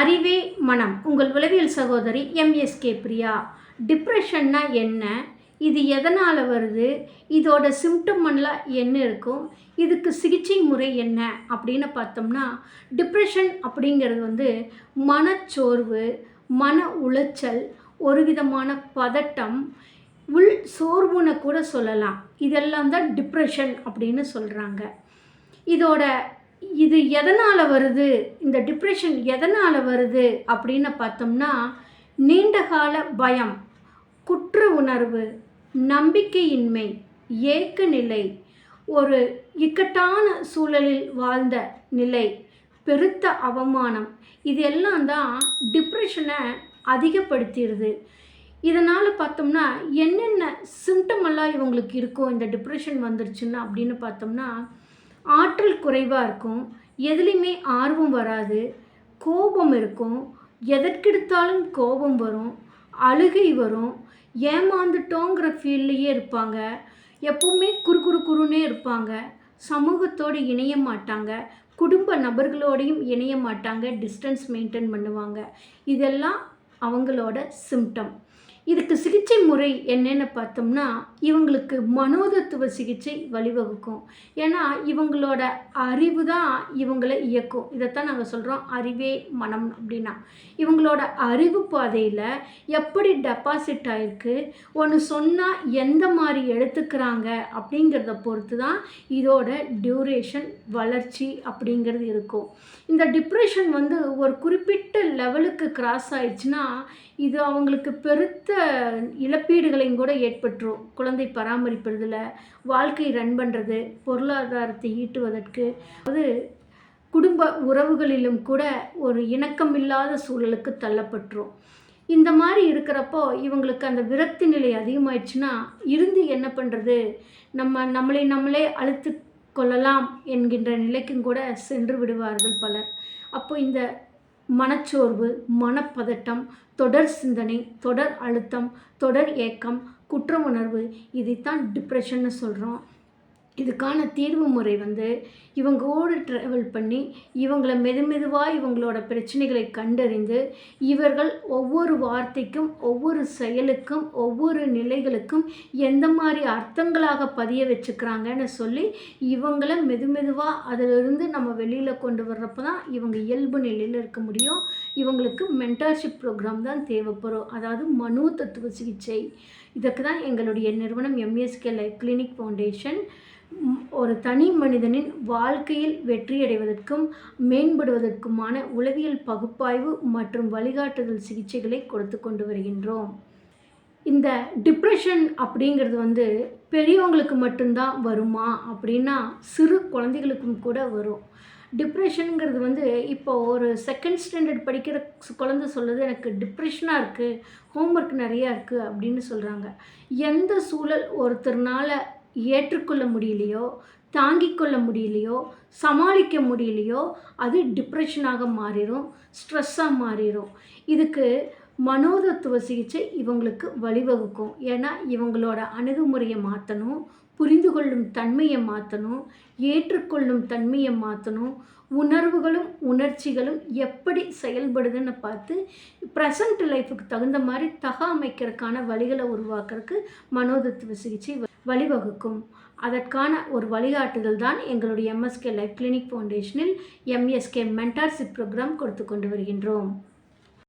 அறிவே மனம். உங்கள் உளவியல் சகோதரி எம்எஸ்கே பிரியா. டிப்ரெஷன்னா என்ன? இது எதனால் வருது? இதோட சிம்டம்லாம் என்ன இருக்கும்? இதுக்கு சிகிச்சை முறை என்ன? அப்படின்னு பார்த்தோம்னா டிப்ரெஷன் அப்படிங்கிறது வந்து மனச்சோர்வு மன உளைச்சல் ஒரு விதமான பதட்டம் உள் சோர்வுன்னு கூட சொல்லலாம். இதெல்லாம் தான் டிப்ரெஷன் அப்படின்னு சொல்கிறாங்க இதோட இது எதனால் வருது? இந்த டிப்ரெஷன் எதனால் வருது? அப்படின்னு பார்த்தோம்னா நீண்டகால பயம் குற்ற உணர்வு நம்பிக்கையின்மை ஏக்க நிலை ஒரு இக்கட்டான சூழலில் வாழ்ந்த நிலை பெருத்த அவமானம் இது எல்லாம் தான் டிப்ரெஷனை அதிகப்படுத்திடுது. இதனால் பார்த்தோம்னா என்னென்ன சிம்டமெல்லாம் இவங்களுக்கு இருக்கும் இந்த டிப்ரெஷன் வந்துருச்சுன்னா அப்படின்னு பார்த்தோம்னா ஆற்றல் குறைவாக இருக்கும். எதுலேயுமே ஆர்வம் வராது. கோபம் இருக்கும். எதற்கெடுத்தாலும் கோபம் வரும். அழுகை வரும். ஏமாந்துட்டோங்கிற ஃபீல்லையே இருப்பாங்க. எப்பவுமே குறு குறு குறுனே இருப்பாங்க. சமூகத்தோடு இணைய மாட்டாங்க. குடும்ப நபர்களோடையும் இணைய மாட்டாங்க. டிஸ்டன்ஸ் மெயின்டைன் பண்ணுவாங்க. இதெல்லாம் அவங்களோட சிம்டம் இதுக்கு சிகிச்சை முறை என்னென்னு பார்த்தோம்னா இவங்களுக்கு மனோதத்துவ சிகிச்சை வழிவகுக்கும். ஏன்னா இவங்களோட அறிவு தான் இவங்களை இயக்கும். இதைத்தான் நாங்கள் சொல்கிறோம் அறிவே மனம் அப்படின்னா. இவங்களோட அறிவு பாதையில் எப்படி டெபாசிட் ஆகிருக்கு ஒன்று சொன்னால் எந்த மாதிரி எடுத்துக்கிறாங்க அப்படிங்கிறத பொறுத்து தான் இதோட டியூரேஷன் வளர்ச்சி அப்படிங்கிறது இருக்கும். இந்த டிப்ரெஷன் வந்து ஒரு குறிப்பிட்ட லெவலுக்கு கிராஸ் ஆயிடுச்சுன்னா இது அவங்களுக்கு பெருத்த இழப்பீடுகளையும் கூட ஏற்பட்டுரும். குழந்தை பராமரிப்பதில் வாழ்க்கை ரன் பண்ணுறது பொருளாதாரத்தை ஈட்டுவதற்கு அது குடும்ப உறவுகளிலும் கூட ஒரு இணக்கமில்லாத சூழலுக்கு தள்ளப்பட்டுரும். இந்த மாதிரி இருக்கிறப்போ இவங்களுக்கு அந்த விரக்தி நிலை அதிகமாயிடுச்சுன்னா இருந்து என்ன பண்ணுறது நம்ம நம்மளை நம்மளே அழுத்து கொள்ளலாம் என்கின்ற நிலைக்கும் கூட சென்று விடுவார்கள் பலர். அப்போ இந்த மனச்சோர்வு மனப்பதட்டம் தொடர் சிந்தனை தொடர் அழுத்தம் தொடர் ஏக்கம் குற்ற உணர்வு இதைத்தான் டிப்ரெஷன்னு சொல்கிறோம் இதுக்கான தீர்வு முறை வந்து இவங்களோடு ட்ராவல் பண்ணி இவங்களை மெது மெதுவாக இவங்களோட பிரச்சனைகளை கண்டறிந்து இவர்கள் ஒவ்வொரு வார்த்தைக்கும் ஒவ்வொரு செயலுக்கும் ஒவ்வொரு நிலைகளுக்கும் எந்த மாதிரி அர்த்தங்களாக பதிய வச்சுக்கிறாங்கன்னு சொல்லி இவங்கள மெது மெதுவாக அதிலிருந்து நம்ம வெளியில் கொண்டு வர்றப்ப தான் இவங்க இயல்பு நிலையில் இருக்க முடியும். இவங்களுக்கு மென்டார்ஷிப் ப்ரோக்ராம் தான் தேவைப்படும். அதாவது மனு தத்துவ சிகிச்சை. இதுக்கு தான் எங்களுடைய நிறுவனம் எம்எஸ்கே லைஃப் கிளினிக் ஃபவுண்டேஷன் ஒரு தனி மனிதனின் வாழ்க்கையில் வெற்றியடைவதற்கும் மேம்படுவதற்குமான உளவியல் பகுப்பாய்வு மற்றும் வழிகாட்டுதல் சிகிச்சைகளை கொடுத்து கொண்டு வருகின்றோம். இந்த டிப்ரெஷன் அப்படிங்கிறது வந்து பெரியவங்களுக்கு மட்டும்தான் வருமா? அப்படின்னா சிறு குழந்தைகளுக்கும் கூட வரும். டிப்ரெஷனுங்கிறது வந்து இப்போ ஒரு செகண்ட் ஸ்டாண்டர்ட் படிக்கிற குழந்தை சொல்லுது எனக்கு டிப்ரெஷனாக இருக்குது ஹோம்ஒர்க் நிறையா இருக்குது அப்படின்னு சொல்கிறாங்க எந்த சூழல் ஒருத்தர்னால் ஏற்றுக்கொள்ள முடியலையோ தாங்கிக் கொள்ள முடியலையோ சமாளிக்க முடியலையோ அது டிப்ரெஷனாக மாறிடும் ஸ்ட்ரெஸ்ஸாக மாறிடும் இதுக்கு மனோதத்துவ சிகிச்சை இவங்களுக்கு வழிவகுக்கும். ஏன்னா இவங்களோட அணுகுமுறையை மாற்றணும் புரிந்து கொள்ளும் தன்மையை மாற்றணும் ஏற்றுக்கொள்ளும் தன்மையை மாற்றணும் உணர்வுகளும் உணர்ச்சிகளும் எப்படி செயல்படுதுன்னு பார்த்து ப்ரெசண்ட் லைஃபுக்கு தகுந்த மாதிரி தக அமைக்கிறதுக்கான வழிகளை உருவாக்குறதுக்கு மனோதத்துவ சிகிச்சை வழிவகுக்கும். அதற்கான ஒரு வழிகாட்டுதல் தான் எங்களுடைய எம்எஸ்கே லைஃப் கிளினிக் ஃபவுண்டேஷனில் எம்எஸ்கே மென்டார்ஷிப் ப்ரோக்ராம் கொடுத்து கொண்டு வருகின்றோம்.